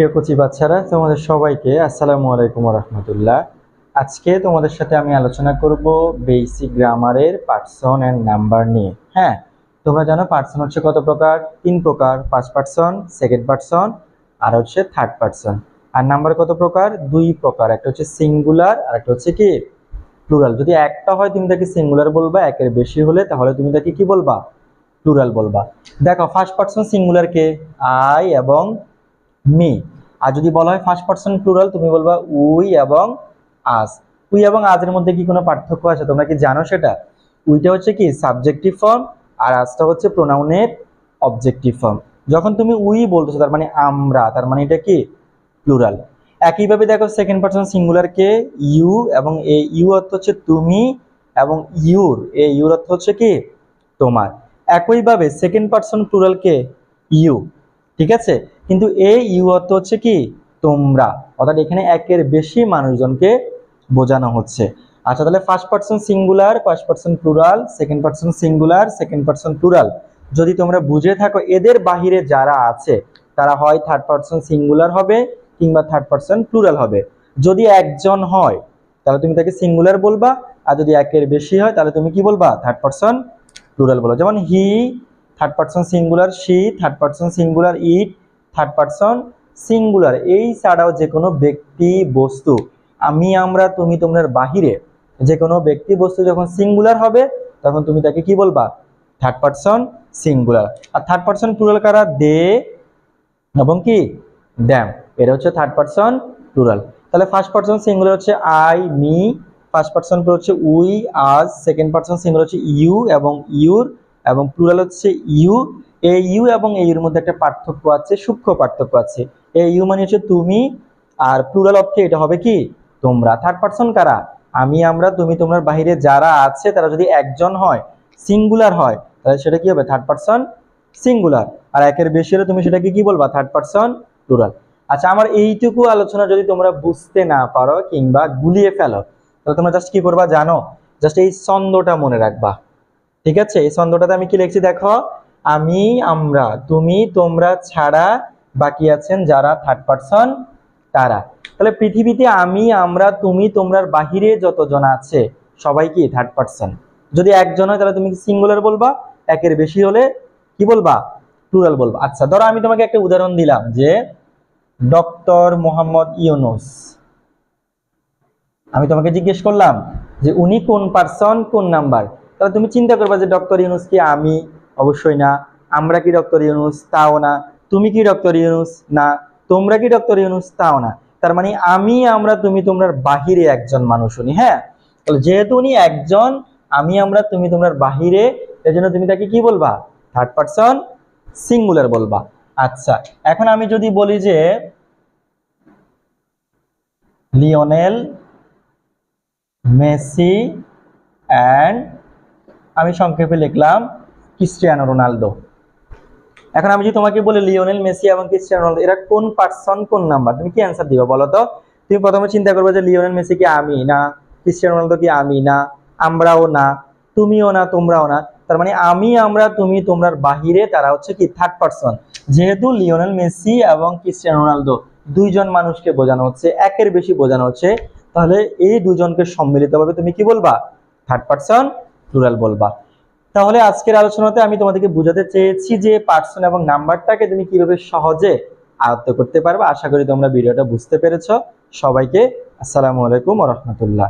প্রিয় কচি বাচ্চারা, তোমাদের সবাইকে আসসালামু আলাইকুম রহমতুল্লাহ আজকে তোমাদের সাথে আমি আলোচনা করব বেসিক গ্রামারের পার্সন অ্যান্ড নাম্বার নিয়ে। হ্যাঁ তোমরা জানো পার্সন হচ্ছে কত প্রকার? তিন প্রকার ফার্স্ট পার্সন সেকেন্ড পার্সন আর হচ্ছে থার্ড পার্সন আর নাম্বার কত প্রকার? দুই প্রকার, একটা হচ্ছে সিঙ্গুলার আর একটা হচ্ছে কি? প্লুরাল যদি একটা হয়, তুমি তাকে সিঙ্গুলার বলবা, একের বেশি হলে তাহলে তুমি তাকে কি বলবা? প্লুরাল বলবা। দেখো ফার্স্ট পার্সন সিঙ্গুলার কে? আই এবং মি। আর যদি বলা হয় ফার্স্ট পার্সন প্লুরাল তুমি বলবা উই এবং আস। উই এবং আজের মধ্যে কি কোনো পার্থক্য আছে? তোমরা কি জানো সেটা? উইটা হচ্ছে কি সাবজেক্টিভ ফর্ম আর আজটা হচ্ছে প্রোনাউনের অবজেক্টিভ ফর্ম যখন তুমি উই বলতেছো, তার মানে আমরা, তার মানে এটা কি? প্লুরাল একইভাবে দেখো সেকেন্ড পার্সন সিঙ্গুলার কে ইউ এবং এ ইউ অর্থ হচ্ছে তুমি এবং ইউর। এ ইউর অর্থ হচ্ছে কি? তোমার। একইভাবে সেকেন্ড পার্সন প্লুরাল কে ইউ। ঠিক আছে? কিন্তু এই ইউ অর্থ হচ্ছে কি? তোমরা। অর্থাৎ এখানে একের বেশি মানুষজনকে বোঝানো হচ্ছে। আচ্ছা তাহলে first person singular first person plural second person singular second person plural যদি তোমরা বুঝে থাকো, এদের বাহিরে যারা আছে, তারা হয় থার্ড পার্সন সিঙ্গুলার হবে কিংবা থার্ড পার্সন প্লুরাল হবে। যদি একজন হয়, তাহলে তুমি তাকে সিঙ্গুলার বলবা। আর যদি একের বেশি হয়, তাহলে তুমি কি বলবা? থার্ড পার্সন প্লুরাল বলবা। যেমন he third person singular she third person singular it third person singular এই ছাড়াও যে কোনো ব্যক্তি বস্তু, আমি, আমরা, তুমি, তোমরার বাহিরে যে কোনো ব্যক্তি বস্তু যখন সিঙ্গুলার হবে, তখন তুমি তাকে কি বলবা? থার্ড পার্সন সিঙ্গুলার আর থার্ড পার্সন প্লুরাল কারা? দে এবং কি? দ্যাম এটা হচ্ছে থার্ড পার্সন প্লুরাল তাহলে ফার্স্ট পার্সন সিঙ্গুলার হচ্ছে আই মি ফার্স্ট পার্সন হচ্ছে we us second person singular হচ্ছে ইউ এবং ইউর এবং প্লুরাল হচ্ছে ইউ। এ ইউ এবং এই ইউর মধ্যে একটা পার্থক্য আছে, সূক্ষ্ম পার্থক্য আছে। এ ইউ মানে হচ্ছে তুমি, আর প্লুরাল অর্থে এটা হবে কি? তোমরা। থার্ড পার্সন কারা? আমি, আমরা, তুমি তোমরা বাহিরে যারা আছে, তারা যদি একজন হয় সিঙ্গুলার হয়, তাহলে সেটা কি হবে? থার্ড পার্সন সিঙ্গুলার আর একের বেশি হলে তুমি সেটাকে কি বলবা? থার্ড পার্সন প্লুরাল আচ্ছা আমার এইটুকু আলোচনা যদি তোমরা বুঝতে না পারো কিংবা গুলিয়ে ফেলো, তাহলে তোমরা জাস্ট কি করবা জানো? জাস্ট এই ছন্দটা মনে রাখবা। ঠিক আছে? এই ছন্দটাতে আমি কি লিখছি দেখো? আমি, আমরা, তুমি, তোমরা, ছাড়া বাকি আছেন যারা থার্ড পার্সন তারা। তাহলে পৃথিবীতে আমি, আমরা, তুমি, তোমরার বাহিরে যতজন আছে, সবাই কি থার্ড পার্সন যদি একজন হয়, তাহলে তুমি সিঙ্গুলার বলবা? একের বেশি হলে কি বলবা? প্লুরাল বলবা। আচ্ছা ধরো আমি তোমাকে একটা উদাহরণ দিলাম যে ডক্টর মোহাম্মদ ইউনুস। আমি তোমাকে জিজ্ঞেস করলাম যে উনি কোন পার্সন কোন নাম্বার তাহলে তুমি চিন্তা করবা যে ডক্টর ইউনুস কি আমি? অবশ্যই না। আমরা কি ডক্টর ইউনুস? তাও না। তুমি কি ডক্টর ইউনুস? না। তোমরা কি ডক্টর ইউনুস? তাও না। তার মানে আমি, আমরা, তুমি, তোমরার বাহিরে একজন মানুষ উনি হ্যাঁ? তাহলে যেহেতু উনি একজন, আমি, আমরা, তুমি, তোমরার বাহিরে এই জন্য তুমি তাকে কি বলবা? থার্ড পার্সন সিঙ্গুলার বলবা। আচ্ছা এখন আমি যদি বলি যে লিওনেল মেসি অ্যান্ড আমি সংক্ষেপে লিখলাম, ক্রিস্টিয়ানো রোনালদো। এখন আমি যদি তোমাকে বলি, লিওনেল মেসি এবং ক্রিস্টিয়ানো রোনালদো, এরা কোন পার্সন কোন নাম্বার তুমি কি অ্যান্সার দিবা বলো তো? তুমি প্রথমে চিন্তা করবে যে লিওনেল মেসি কি আমি না, ক্রিস্টিয়ানো রোনালদো কি আমি না, আমরাও না, তুমিও না, তোমরাও না। তার মানে আমি, আমরা, তুমি, তোমরার বাহিরে তারা হচ্ছে কি থার্ড পার্সন যেহেতু লিওনেল মেসি এবং ক্রিস্টিয়ানো রোনালদো দুইজন মানুষকে বোঝানো হচ্ছে, একের বেশি বোঝানো হচ্ছে, তাহলে এই দুজনকে সম্মিলিতভাবে তুমি কি বলবা? থার্ড পার্সন প্লুরাল বলবা। তাহলে আজকের আলোচনাতে আমি তোমাদেরকে বোঝাতে চেয়েছি যে পার্সন এবং নাম্বারটাকে তুমি কীভাবে সহজে আয়ত্ত করতে পারবে। আশা করি তোমরা ভিডিওটা বুঝতে পেরেছ। সবাইকে আসসালামু আলাইকুম রহমতুল্লাহ।